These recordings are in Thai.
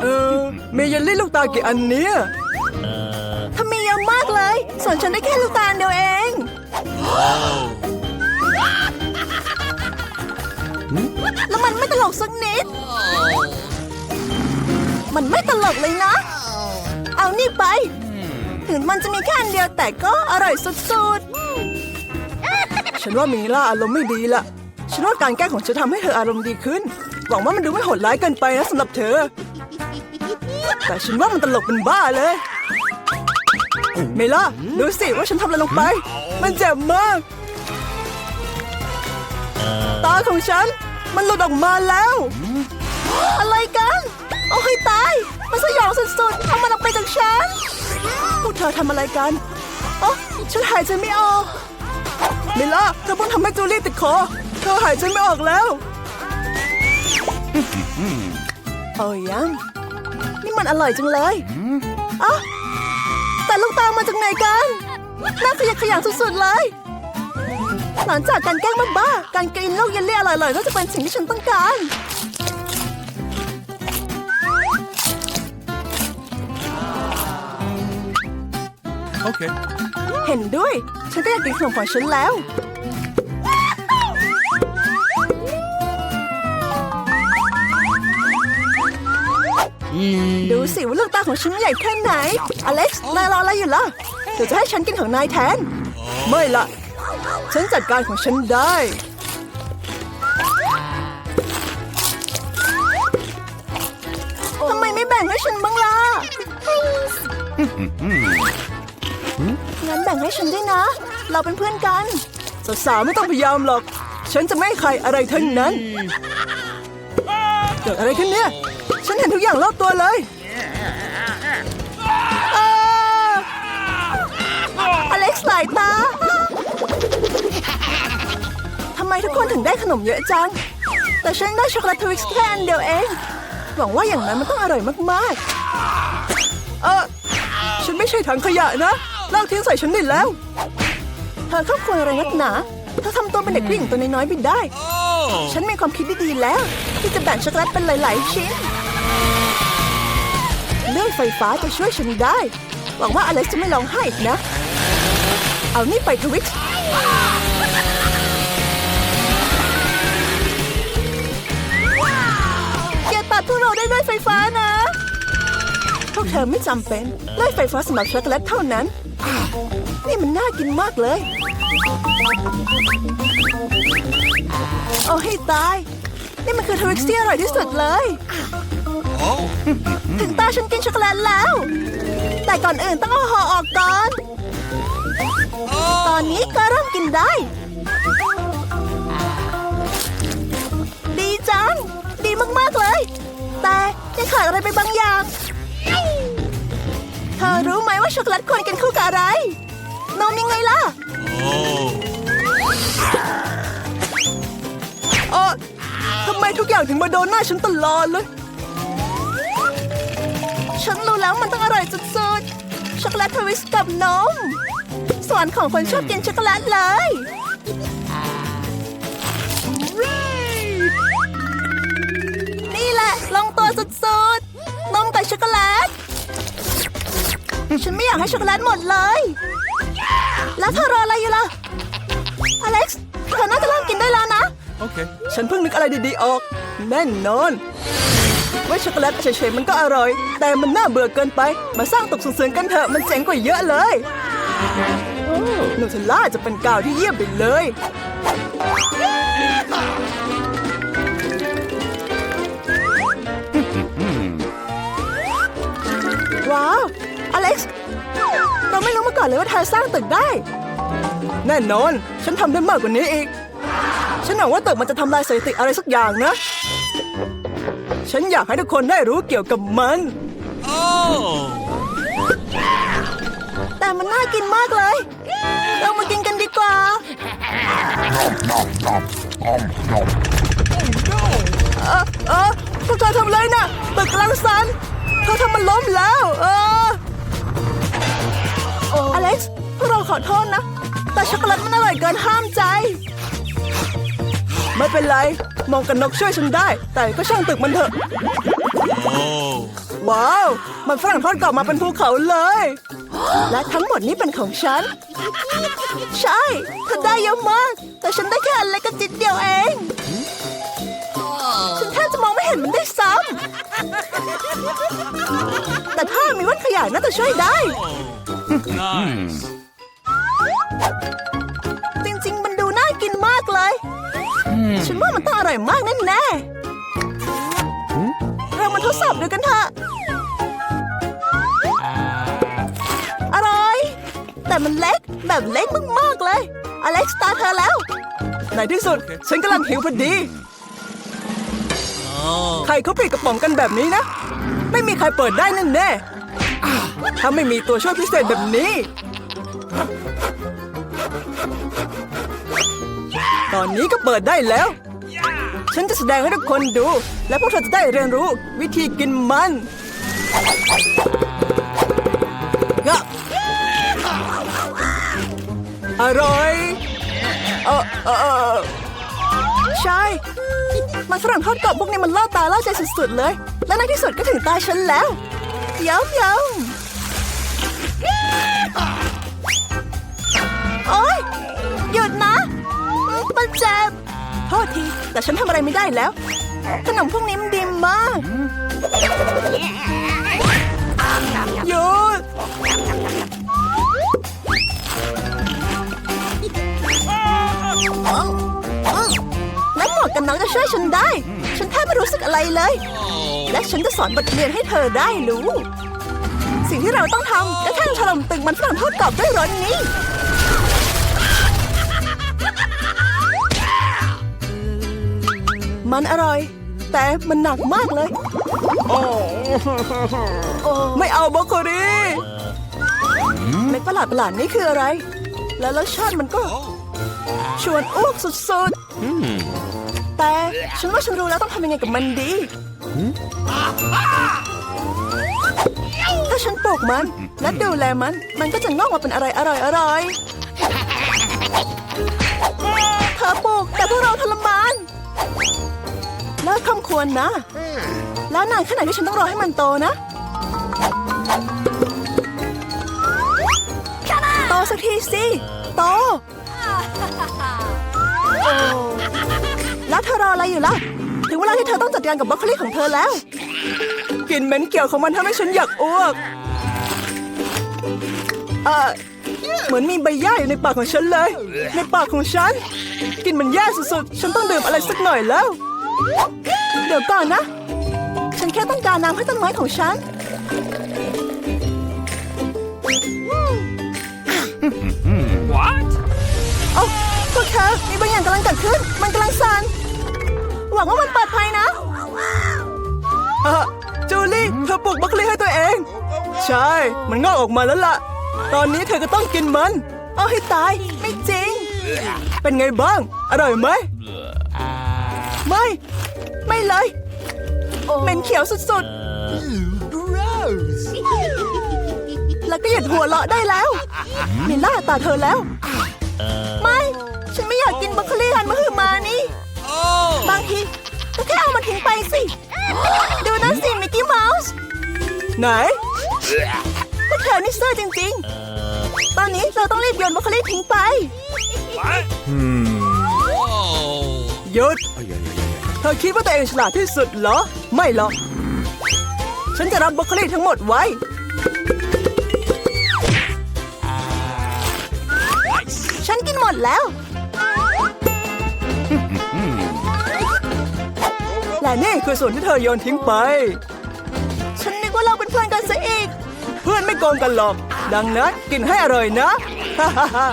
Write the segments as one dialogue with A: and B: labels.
A: เออมีเยลลี่ลูกตากี่อันเนี้ย
B: ทำไมเยอะมากเลยส่วนฉันได้แค่ลูกตาลเดียวเอง แล้วมันไม่ตลกสักนิด มันไม่ตลกเลยนะ เอานี่ไป ถึงมันจะมีแค่อันเดียวแต่ก็อร่อยสุด
A: ฉันว่ามีล่าอารมณ์ไม่ดีละ ฉันว่าการแกล้งของฉันทำให้เธออารมณ์ดีขึ้น หวังว่ามันดูไม่โหดร้ายเกินไปนะสำหรับเธอ แต่ฉันว่ามันตลกเป็นบ้าเลย เมล่าดูสิว่าฉันทำอะไรลงไป มันเจ็บมาก ตาของฉัน มันหลุดออกมาแล้ว
B: อะไรกัน โอ้ยตาย มันสยองสุดๆเอามันออกไปจากฉัน
A: พวกเธอทำอะไรกันอ๋อฉันหายใจไม่ออก เมล่าเธอเพิ่งทำให้จูลี่ติดคอ เธอหายใจไม่ออกแล้ว
B: โอ้ยยังนี่มันอร่อยจังเลยอ๋อแต่ลูกตาลมาจากไหนกัน น่าขยะแขยงสุดๆเลย หลังจากการแกล้งบ้าๆการกินลูกเยลลี่อร่อยๆก็จะเป็นสิ่งที่ฉันต้องการ
C: Okay.
B: เห็นด้วย ฉันก็อยากกินขนมของฉันแล้ว ดูสิว่าลูกตาของฉันใหญ่แค่ไหน อเล็กซ์นายรออะไรอยู่ล่ะเดี๋ยวจะให้ฉันกินของนายแทน
A: ไม่ละฉันจัดการของฉันได้
B: ทำไมไม่แบ่งให้ฉันบ้างล่ะ งั้นแบ่งให้ฉันด้วยนะ เราเป็นเพื่อนกัน
A: สาวๆไม่ต้องพยายามหรอก ฉันจะไม่ให้ใครอะไรทั้งนั้น เกิดอะไรขึ้นเนี่ยฉั นเห็นทุกอย่างรอบตัวเลยอ้า
B: อเล็กซ์สายตาทำไมทุกคนถึงได้ขนมเยอะจัง แต่ฉันได้ช็อกโกแลตทวิกซ์แค่อันเดียวเอง
A: หวังว่าอย่างนั้นมันต้องอร่อยมากๆ เออฉันไม่ใช่ถังขยะนะลากทิ้งใส่ฉันได้แล้ว
B: เธอเข้าควรอะไรนักหนา เธอทำตัวเป็นเด็กผู้หญิงตัวน้อยๆไปได้ ฉันมีความคิดที่ดีแล้ว ที่จะแบ่งช็อกโกแลตเป็นหลายๆชิ้น เลื่อยไฟฟ้าจะช่วยฉันได้ หวังว่าอเล็กซ์จะไม่ร้องไห้อีกนะ เอานี่ไปทวิกซ์อย่าตัดพวกเราได้ด้วยไฟฟ้านะพวกเธอไม่จำเป็นเลื่อยไฟฟ้าสำหรับช็อกโกแลตเท่านั้น นี่มันน่ากินมากเลยโอ้ให้ตาย นี่มันคือทวิกซ์ที่อร่อยที่สุดเลย ถึงตาฉันกินช็อกโกแลตแล้ว แต่ก่อนอื่นต้องเอาห่อออกก่อน ตอนนี้ก็เริ่มกินได้ ดีจัง ดีมาก ๆ เลย แต่ยังขาดอะไรไปบางอย่าง เธอรู้ไหมว่าช็อกโกแลตควรกินคู่กับอะไร นมยังไงล่ะ
C: Oh.
A: เออทำไมทุกอย่างถึงมาโดนหน้าฉันตลอดเลย
B: ฉันรู้แล้วมันต้องอร่อยสุดๆ ช็อกโกแลตทวิสต์กับนม สวรรค์ของคนชอบกินช็อกโกแลตเลย นี่แหละลงตัวสุดๆ นมกับช็อกโกแลต ฉันไม่อยากให้ช็อกโกแลตหมดเลย แล้วเธอรออะไรอยู่ล่ะ อเล็กซ์เธอน่าจะเริ่มกินได้แล้วนะ
C: Okay.
A: ฉันเพิ่งนึกอะไรดีๆออก แน่นอน ว่าช็อกโกแลตเฉยๆมันก็อร่อย แต่มันน่าเบื่อเกินไป มาสร้างตกสงๆกันเถอะมันเจ๋งกว่าเยอะเลยนูเทลล่าจะเป็นกาวที่เยี่ยมไปเลย
B: ว้าว อเล็กซ์ เราไม่รู้มาก่อนเลยว่าเธอสร้างตึกได้
A: แน่นอน ฉันทำได้มากกว่านี้อีก ฉันหวังว่าตึกมันจะทำลายสถิติอะไรสักอย่างนะ ฉันอยากให้ทุกคนได้รู้เกี่ยวกับมัน
C: Oh.
B: แต่มันน่ากินมากเลย เรามากินกันดีกว่า
A: เออเออพวกเธอทำอะไรนะตึกกำลังสั่นเธอทำมันล้มแล้ว เออ
B: อเล็กซ์พวกเราขอโทษนะ แต่ช็อกโกแลตมันอร่อยเกินห้ามใจ
A: ไม่เป็นไร มองกันนกช่วยฉันได้ แต่ก็ช่างตึกมันเถอะ
C: Oh.
A: ว้าว มันฝรั่งทอดกรอบมาเป็นภูเขาเลย
B: และทั้งหมดนี้เป็นของฉัน ใช่เธอได้เยอะมาก แต่ฉันได้แค่อันเล็กกระจิตเดียวเอง ฉันแทบจะมองไม่เห็นมันได้วยซ้ำ แต่ถ้ามีวัดขยายน่าจะช่วยได้
C: Nice.
B: ฉันว่ามันต้องอร่อยมากแน่ๆเรามาทดสอบดูกันเถอะ อร่อย แต่มันเล็กแบบเล็กมากๆเลย อเล็กซ์ตาเธอแล้ว
A: ในที่สุด ฉันกำลังหิวพอดี
C: Oh.
A: ใครเขาปิดกระป๋องกันแบบนี้นะ ไม่มีใครเปิดได้แน่แน่ๆถ้าไม่มีตัวช่วยพิเศษแบบนี้ ตอนนี้ก็เปิดได้แล้ว ฉันจะแสดงให้ทุกคนดู และพวกเธอจะได้เรียนรู้วิธีกินมันงะอร่อยเออเออเออ
B: ใช่ มันฝรั่งทอดกรอบพวกนี้มันล่อตาล่อใจสุดๆเลย และในที่สุดก็ถึงตาฉันแล้ว เย้ำเย้ำ โท
A: ษที แต่ฉันทำอะไรไม่ได้แล้ว
B: ขนมพวกนี้มันดีมาก
A: หยุด
B: และหมวกกันน็อกจะช่วยฉันได้ ฉันแทบไม่รู้สึกอะไรเลย และฉันจะสอนบทเรียนให้เธอได้รู้ สิ่งที่เราต้องทำก็แค่ถล่มตึกมันฝรั่งทอดกรอบด้วยรถนี้
A: มันอร่อย แต่มันหนักมากเลย
B: โอ้
A: ไม่เอาบรอกโคลี
B: เม็ดประหลาดประหลาดๆนี่คืออะไร แล้วรสชาติมันก็ ชวนอ้วกสุดๆ แต่ฉันว่าฉันรู้แล้วต้องทำยังไงกับมันดี ถ้าฉันปลูกมัน และดูแลมัน มันก็จะงอกมาเป็นอะไรอร่อยอร่อยๆเธอปลูกแต่พวกเราทรมานเลิก คำควรนะ แล้วนานแค่ไหนที่ฉันต้องรอให้มันโตนะ โตสักทีสิ โต แล้วเธอรออะไรอยู่ล่ะ ถึงเวลาที่เธอต้องจัดการกับบรอกโคลีของเธอแล้ว
A: กลิ่นเหม็นเกี่ยวของมันทำให้ฉันอยากอ้วก เออเหมือนมีใบหญ้าอยู่ในปากของฉันเลย ในปากของฉันกลิ่นมันแย่สุดๆ ฉันต้องดื่มอะไรสักหน่อยแล้ว
B: เดี๋ยวก่อนนะ ฉันแค่ต้องการน้ำให้ต้นไม้ของฉัน
C: What?
B: โอ้พวกเธอมีบางอย่างกำลังเกิดขึ้น มันกำลังสั่นหวังว่ามันปลอดภัยนะ
A: อะจูลี่เธอปลูกบรอกโคลีให้ตัวเอง ใช่ มันงอกออกมาแล้วล่ะ ตอนนี้เธอก็ต้องกินมัน
B: เอาให้ตายไม่จริง
A: เป็นไงบ้าง อร่อยไหม
B: ไม่ ไม่เลย เหม็นเขียวสุดๆแล้วก็หยุดหัวเราะได้แล้ว มิล่าตาเธอแล้ว ไม่ ฉันไม่อยากกินบรอกโคลีหันมาหือมานี่
C: Oh.
B: บางทีก็แค่เอามาทิ้งไปสิ ดูนั่นสิมิกกี้เมาส์
A: ไหน
B: พวกเธอนี่ซื่อจริงๆ ตอนนี้เราต้องรีบโยนบรอกโคลีทิ้งไป
C: What? Oh.
A: หยุดเธอคิดว่าตัวเองฉลาดที่สุดเหรอ ไม่หรอก ฉันจะรับบรอกโคลีทั้งหมดไว้
B: ฉันกินหมดแล้ว
A: และนี่คือส่วนที่เธอโยนทิ้งไป
B: ฉันนึกว่าเราเป็นเพื่อนกันซะอีก
A: เพื่อนไม่โกงกันหรอก ดังนั้นกินให้อร่อยนะ ฮ่าฮ่า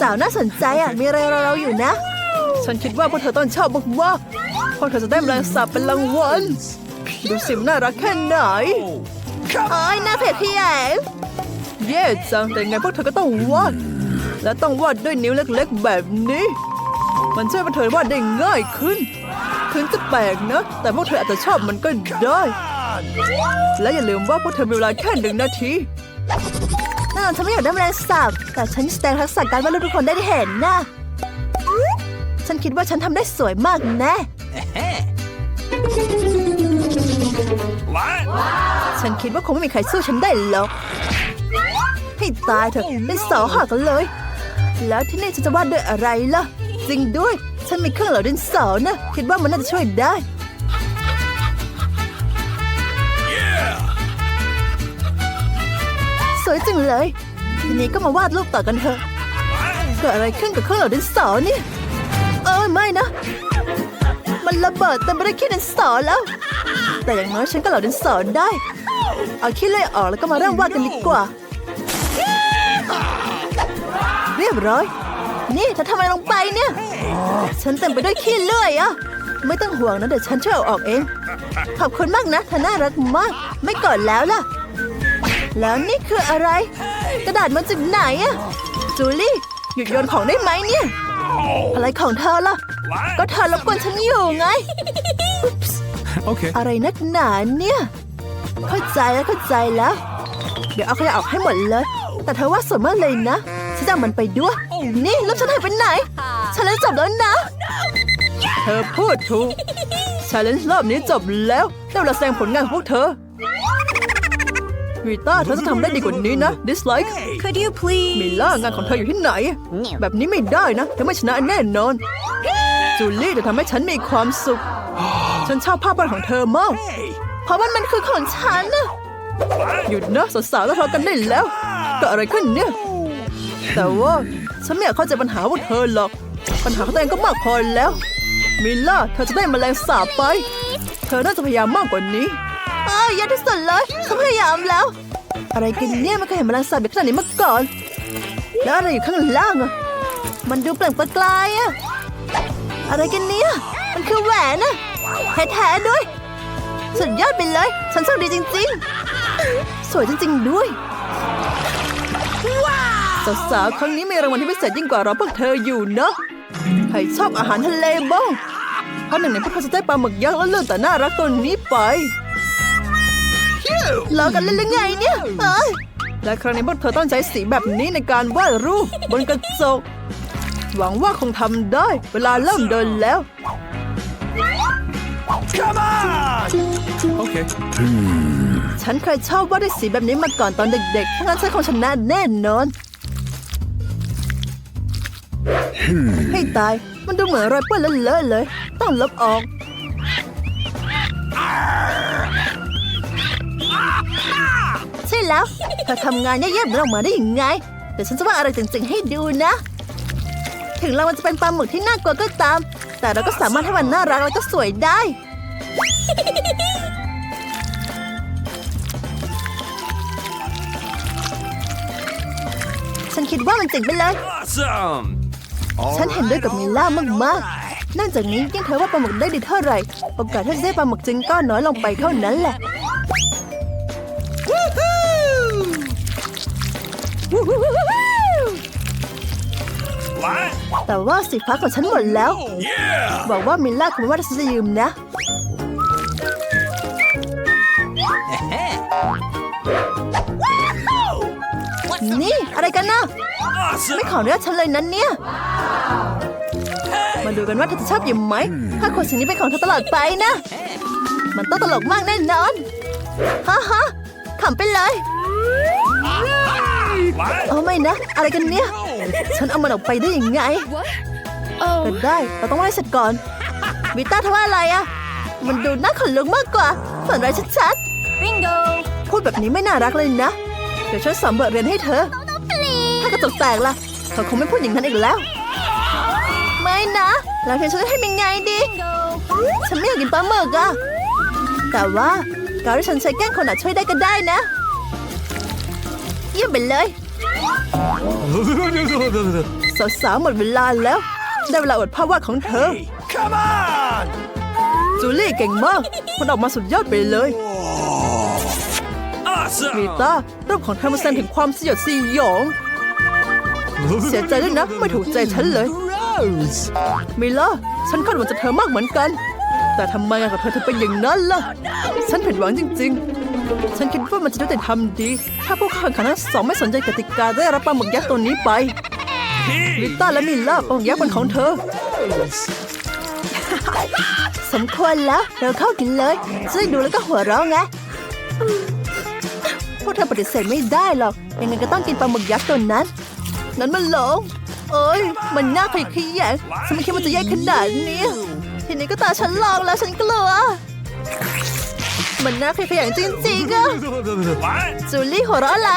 B: สาวๆน่าสนใจอะมีอะไรรอเราอยู่นะ
A: ฉันคิดว่าพวกเธอต้องชอบมากๆเพราะเธอจะได้แมลงสาบเป็นรางวัลดูสิมนน่ารักแค่ไหน
B: โอ้ยหน้าเผ็ดพี่ใหญ่
A: เย่จังแต่ไงพวกเธอก็ต้องวาดและต้องวาดด้วยนิ้วเล็กๆ แบบนี้ มันช่วยพวกเธอวาดได้ง่ายขึ้น ถึงจะแปลกนะ แต่พวกเธออาจจะชอบมันก็ได้ และอย่าลืมว่าพวกเธอมีเวลาแค่หนึ่งนาที
B: ในแน่นอนฉันไม่อยากได้แมลงสาบแต่ฉันแสดงทักษะการวาดรูปทุกคนได้เห็นนะฉันคิดว่าฉันทำได้สวยมากแน่
C: What?
B: ฉันคิดว่าคงไม่มีใครสู้ฉันได้หรอกให้ตายเถอะเป็นเสาหักกันเลย แล้วที่นี่ฉันจะวาดด้วยอะไรล่ะ จริงด้วย ฉันมีเครื่องเหล่าดินสอนะ คิดว่ามันน่าจะช่วยได้ วยจังเลย ทีนี้ก็มาวาดรูปต่อกันเถอะเกิดอะไรขึ้นกับเครื่องเหล่าดินสอเนี่ยเออไม่นะ มันระเบิดเต็มไปด้วยขี้ดินสอแล้ว แต่อย่างน้อยฉันก็เหล่าดินสอได้ เอาขี้เลื่อยออกแล้วก็มาเริ่มวาดกันดีกว่า เรียบร้อย นี่เธอทำอะไรลงไปเนี่ย ฉันเต็มไปด้วยขี้เลื่อยอะไม่ต้องห่วงนะเดี๋ยวฉันช่วยเอาออกเอง ขอบคุณมากนะเธอน่ารักมาก ไม่กอดแล้วล่ะ แล้วนี่คืออะไร กระดาษมาจากไหนอะจูลี่ หยุดโยนของได้ไหมเนี่ย อะไรของเธอล่ะ ก็
C: What?
B: เธอรบกวนฉันอยู่ไง
C: Okay.
B: อะไรนักหนาเนี่ย เข้าใจแล้วเข้าใจแล้ว เดี๋ยวเอาขยะออกให้หมดเลย แต่เธอว่าสวยมากเลยนะฉันจะเอามันไปด้วย นี่แล้วฉันหายไปไหนฉันเล่นจบแล้วนะ เธอพูดถูกชาเลนจ์รอบนี้จบแล้วได้เวลาแสดงผลงานของพวกเธอ วีต้าเธอจะทำได้ดีกว่านี้นะดิสไลค์
D: Could you please?
B: มิล่างานของเธออยู่ที่ไหน แบบนี้ไม่ได้นะ เธอไม่ชนะแน่นอน จูลี่จะทำให้ฉันมีความสุข ฉันชอบภาพวาดของเธอมาก เพราะมันมันคือของฉันนะหยุดนะสาวๆแล้วทะเลาะกันได้แล้วเกิดอะไรขึ้นเนี่ย แต่ว่าฉันไม่อยากเข้าใจปัญหาพวกเธอหรอก ปัญหาของตัวเองก็มากพอแล้ว มิลล่าเธอจะได้แมลงสาบไป เธอน่าจะพยายามมากกว่านี้ อ้าวยากที่สุดเลยฉันพยายามแล้ว อะไรกันเนี่ยไม่เคยเห็นแมลงสาบแบบขนาดนี้มาก่อน แล้วอะไรอยู่ข้างล่างอะ มันดูเปล่งประกายอะอะไรกันเนี่ย มันคือแหวนอะแท้ๆด้วย สุดยอดไปเลย ฉันโชคดีจริง ๆ สวยจริง ๆ ด้วยสาวๆครั้งนี้มีรางวัลที่พิเศษยิ่งกว่าเราพวกเธออยู่เนอะใครชอบอาหารทะเลบ้างเพราะหนึ่งในพวกเขาจะได้ปลาหมึกยักษ์แล้วเลือกแต่น่ารักตัวนี้ไป ล้อกันเล่นหรือไงเนี่ยเอ้ยและครั้งนี้พวกเธอต้องใช้สีแบบนี้ในการวาดรูปบนกระจก หวังว่าคงทำได้ เวลาเริ่มเดินแล้ว
C: Come on! Okay.
B: ฉันเคยชอบวาดด้วยสีแบบนี้มาก่อนตอนเด็กๆถ้างั้นฉันคงชนะแน่นอน ให้ตาย มันดูเหมือนรอยเปื้อนเลอะๆเลย ต้องลบออกใช่ แล้วเธอทำงานแย่ๆแบบนั้นออกมาได้ยังไง เดี๋ยวฉันจะวาดอะไรจริงๆให้ดูนะ ถึงเรามันจะเป็นปลาหมึกที่น่ากลัวก็ตาม แต่เราก็สามารถให้มันน่ารักแล้วก็สวยได้ ฉันคิดว่ามันเจ๋งไปเลย
C: Awesome!
B: ฉันเห็นด้วยกับมิลล่ามากๆนอกจากนี้ยิ่งเธอว่าปลาหมึกได้ดีเท่าไหร่โอกาสที่จะได้ปลาหมึกจริงก็น้อยลงไปเท่านั้นแหละ แต่ว่าสีฟ้าของฉันหมดแล้ว
C: Yeah!
B: บอกว่ามิลล่าคงไม่ว่าฉันจะยืมนะ นี่อะไรกันนะ ไม่
C: Awesome!
B: ขออนุญาตฉันเลยนั้นเนี่ย มาดูกันว่าเธอจะชอบยืมไหม ถ้าขวดสีนี้เป็นของเธอตลอดไปนะ มันต้องตลกมากแน่นอน ฮ่าฮ่าขำไปเลย
C: What?
B: เอาไม่นะ อะไรกันเนี่ย ฉันเอามันออกไปได้ยังไง
D: Oh,
B: ก็ได้ เราต้องไหว้เสร็จก่อนวิต้าเธอว่าอะไรอะมันดูน่าขนลุกมากกว่าฝันร้ายชัด
D: bingo.
B: ๆพูดแบบนี้ไม่น่ารักเลยนะ เดี๋ยวฉันสอนบทเรียนให้เธอ ถ้ากระจกแตกล่ะเธอคงไม่พูดอย่างนั้นอีกแล้ว ไม่นะ แล้วเธอฉันจะให้ยังไงดี
D: Bingo.
B: ฉันไม่อยากกินปลาหมึกอะแต่ว่าการที่ฉันใช้แกล้งคนอาจช่วยได้ก็ได้นะ เยี่ยมไปเลย สาวๆหมดเวลาแล้ว ได้เวลาอวดภาพวาดของเธอ
C: Hey, come on!
B: จูลี่เก่งมากมันออกมาสุดยอดไปเลย
C: Awesome!
B: วีต้ารูปของเธอมันแสดงถึงความสยดสยอง เสียใจด้วยนะ ไม่ถูกใจฉันเลย
C: Gross!
B: มิล่าฉันคาดหวังจากเธอมากเหมือนกัน แต่ทำไมอะกับเธอถึงเป็นอย่างนั้นล่ะ ฉันผิดหวังจริง ฉันคิดว่ามันจะยุติธรรมดี ถ้าผู้แข่งขันทั้งสองไม่สนใจกติกาได้รับปลาหมึกยักษ์ตัวนี้ไปลิต้าและมิลล่าปลาหมึกยักษ์เป็นของเธอ สมควรแล้วเราเข้ากินเลยจะได้ดูแล้วก็หัวเราะไงพวกเธอปฏิเสธไม่ได้หรอกยังไงก็ต้องกินปลาหมึกยักษ์ตัวนั้น นั้นมันหลงเอ้ยมันน่าขยะแขยงฉันไม่คิดว่าจะแย่ขนาดนี้ทีนี้ก็ตาฉันลองแล้วฉันกลัว มันน่าขยะแขยงจริงๆอะ
C: What?
B: จูลี่หัวเราะอะไร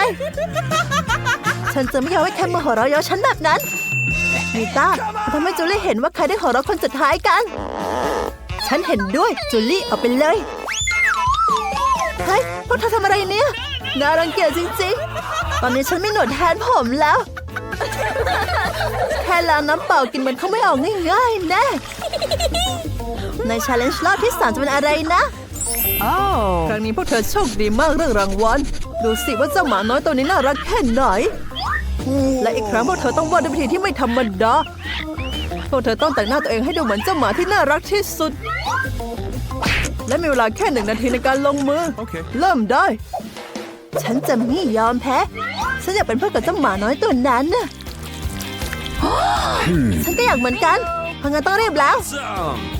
B: ฉันจะไม่ยอมให้ใครมาหัวเราะเย้อฉันแบบนั้นนิต้าทำให้จูลี่เห็นว่าใครได้หัวเราะคนสุดท้ายกัน ฉันเห็นด้วยจูลี่เอาไปเลยเฮ้ยพวกเธอทำอะไรเนี่ยน่ารังเกียจจริงๆ ตอนนี้ฉันไม่หนวดแทนผมแล้ว แค่ล้างน้ำเปล่ากินมันเขาไม่ออกง่ายๆแน่ในชาเลนจ์รอบที่สามจะเป็นอะไรนะ ครั้งนี้พวกเธอโชคดีมากเรื่องรางวัล ดูสิว่าเจ้าหมาน้อยตัวนี้น่ารักแค่ไหน และอีกครั้งพวกเธอต้องวาดด้วยวิธีที่ไม่ธรรมดา พวกเธอต้องแต่งหน้าตัวเองให้ดูเหมือนเจ้าหมาที่น่ารักที่สุด และมีเวลาแค่หนึ่งนาทีในการลงมือ
C: โอเค
B: เริ่มได้ ฉันจะไม่ยอมแพ้ ฉันอยากเป็นเพื่อนกับเจ้าหมาน้อยตัวนั้นน่ะฉันก็อยากเหมือนกันเพราะงั้นต้องรีบแล้ว
C: Some.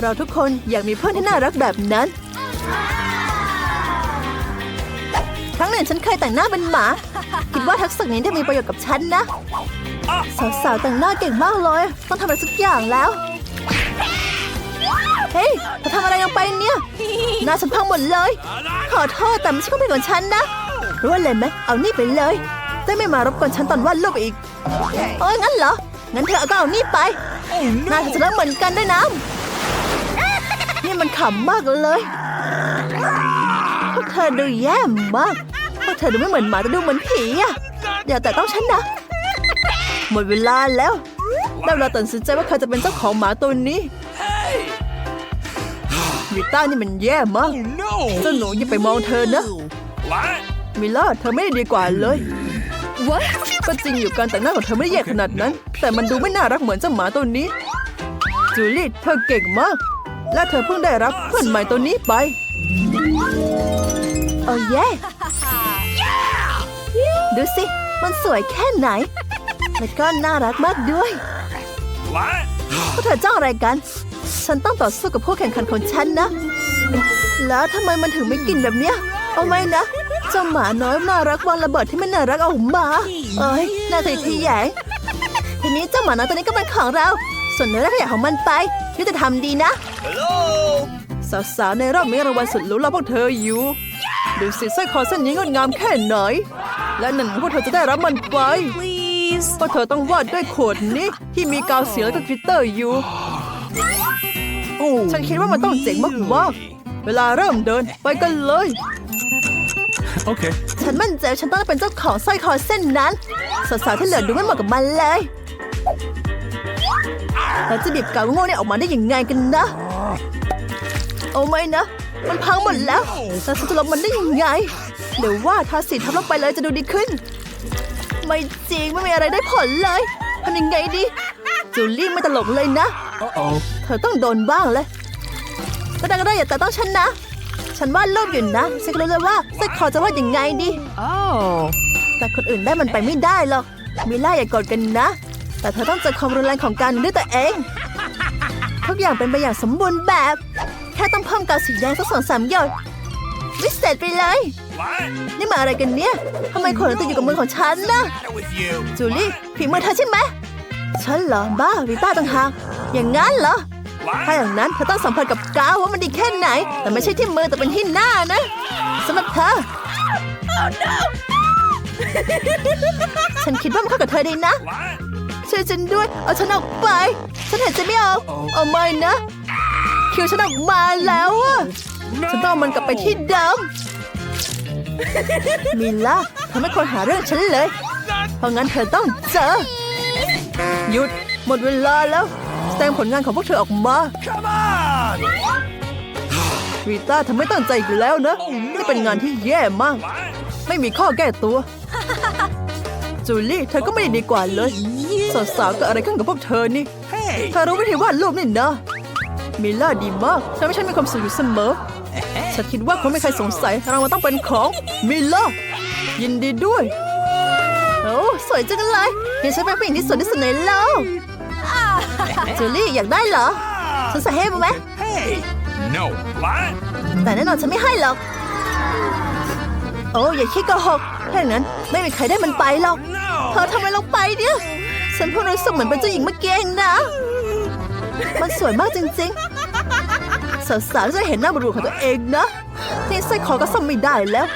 B: เราทุกคนอยากมีเพื่อนที่น่ารักแบบนั้น ครั้งหนึ่งฉันเคยแต่งหน้าเป็นหมา คิดว่าทักษะนี้จะมีประโยชน์กับฉันนะ สาวๆแต่งหน้าเก่งมากเลย ต้องทำอะไรสักอย่างแล้ว เฮ้ยเธอทำอะไรลงไปเนี่ย หน้าฉันพังหมดเลย ขอโทษแต่ไม่ใช่ความผิดของฉันนะรู้อะไรไหมเอานี่ไปเลย จะไม่มารบกวนฉันตอนวาดรูปอีก เอ้ยงั้นเหรอ งั้นเธอก็เอานี่ไป น้าเธอจะเริ่มเหมือนกันด้วยนะนี่มันขำมากเลยพวกเธอดูแย่มากพวกเธอดูไม่เหมือนหมาแต่ดูเหมือนผีอะอย่าแต่ต้องฉันนะ หมดเวลาแล้วได้เวลาตัดสินใจว่าใครจะเป็นเจ้าของหมาตัวนี้วิต้านี่มันแย่มาก
C: No.
B: เจ้าหนูอย่าไปมองเธอนะ
C: What?
B: มิลล่าเธอไม่ได้ดีกว่าเลย
D: What?
B: ก็จริงอยู่การแต่งหน้าของเธอไม่ได้แย่ขนาดนั้น แต่มันดูไม่น่ารักเหมือนเจ้าหมาตัวนี้ จูลี่เธอเก่งมาก และเธอเพิ่งได้รับเพื่อนใหม่ตัวนี้ไป โอ้เย่ดูสิ มันสวยแค่ไหน แล้วก็น่ารักมากด้วย
C: What?
B: พวกเธอจ้องอะไรกัน ฉันต้องต่อสู้กับผู้แข่งขันของฉันนะ แล้วทำไมมันถึงไม่กินแบบเนี้ย เอาไหมนะ เจ้าหมาน้อยน่ารักวางระเบิดที่ไม่น่ารักเอาหมาเอ้ยน่าตีทีแยงทีนี้เจ้าหมาน้อยตัวนี้ก็เป็นของเรา ส่วนเนื้อและขยะของมันไปยุติธรรมดีนะ
C: Hello.
B: สาวๆในรอบนี้รางวัลสุดหรูรอพวกเธออยู่ดูสิสร้อยคอเส้นนี้งดงามแค่ไหน และหนึ่งพวกเธอจะได้รับมันไป
D: Please.
B: เพราะเธอต้องวาดด้วยขวดนี้ที่มีกาวเสียและก็กลิตเตอร์อยู่ฉันคิดว่ามันต้องเจ๋งมากๆเวลาเริ่มเดินไปกันเลย
C: Okay.
B: ฉันมั่นใจว่าฉันต้องเป็นเจ้าของสร้อยคอเส้นนั้น สาวๆที่เหลือดูไม่เหมาะกับมันเลย เราจะดิบกาวโง่เนี่ยออกมาได้ยังไงกันนะ โอ้ไม่นะ มันพังหมดแล้วแล้วฉันจะลบมันได้ยังไงหรือว่าทาสีทับลงไปเลยจะดูดีขึ้น ไม่จริงไม่มีอะไรได้ผลเลยทำยังไงดี จูลี่ไม่ตลกเลยนะ
C: Uh oh.
B: เธอต้องโดนบ้างเลยก็ได้ก็ได้อย่าแต่ต้องฉันนะ ฉันวาดรูปอยู่นะฉันก็รู้เลยว่าสร้อยคอจะวาดยังไงดี
D: Oh.
B: แต่คนอื่นได้มันไปไม่ได้หรอกมิล่าอย่ากดกันนะ แต่เธอต้องเจอความรุนแรงของการด้วยตัวเองทุกอย่างเป็นไปอย่างสมบูรณ์แบบ แค่ต้องเพิ่มกาวสีแดงสักสองสามหยดวิเศษไปเลย
C: What?
B: นี่มาอะไรกันเนี่ยทำไมขนติดอยู่กับมือของฉันนะ
C: Matter with you?
B: จูลี่ฝีมือเธอใช่ไหมฉันเหรอบ้าวิต้าต่างหากอย่างนั้นเหรอ ถ้า
C: What?
B: อย่างนั้นเธอต้องสัมผัสกับกาวว่ามันดีแค่ไหน แต่ไม่ใช่ที่มือแต่เป็นที่หน้านะสำหรับเธอ ฉันคิดว่ามันเข้ากับเธอดีนะ
C: What?
B: ช่วยฉันด้วย เอาฉันออกไป ฉันหายใจไม่ออกเอาไม่นะ คิวฉันออกมาแล้วอะฉันต้องเอามันกลับไปที่เดิมมิลล่าเธอไม่ควรหาเรื่องฉันเลย เพราะงั้นเธอต้องเจอ หยุด หมดเวลาแล้ว แสดงผลงานของพวกเธอออกมา
C: Come on.
B: วีต้าเธอไม่ตั้งใจอีกแล้วนะ นี่เป็นงานที่แย่มาก
C: What?
B: ไม่มีข้อแก้ตัว จูลี่เธอก็ไม่ได้ดีกว่าเลยสาวๆเกิดอะไรขึ้นกับพวกเธอนี่
C: Hey.
B: เธอรู้วิธีวาดรูปนี่นะมิลล่าดีมากทำให้ฉันมีความสุขอยู่เสมอ ฉันคิดว่าคงไม่มีใครสงสัยรางวัลต้องเป็นของมิลล่ายินดีด้วย โอ้สวยจังเลยเห็นฉันเป็นผู้หญิงที่สวยที่สุดในโลก จูลี่อยากได้เหรอฉันใส่ให้มาไหม
C: Hey! No. What?
B: แต่แน่นอนฉันไม่ให้หรอก โอ้อย่าคิดโกหกถ้าอย่างนั้นไม่มีใครได้มันไปหรอกเธอทำอะไรลงไปเนี่ย ฉันเพิ่งรู้สึกเหมือนเป็นเจ้าหญิงเมื่อกี้เองนะ มันสวยมากจริงๆ สาวๆจะเห็นหน้าบุรุษของตัวเองนะ นี่สร้อยคอก็ซ่อมไม่ได้แล้ว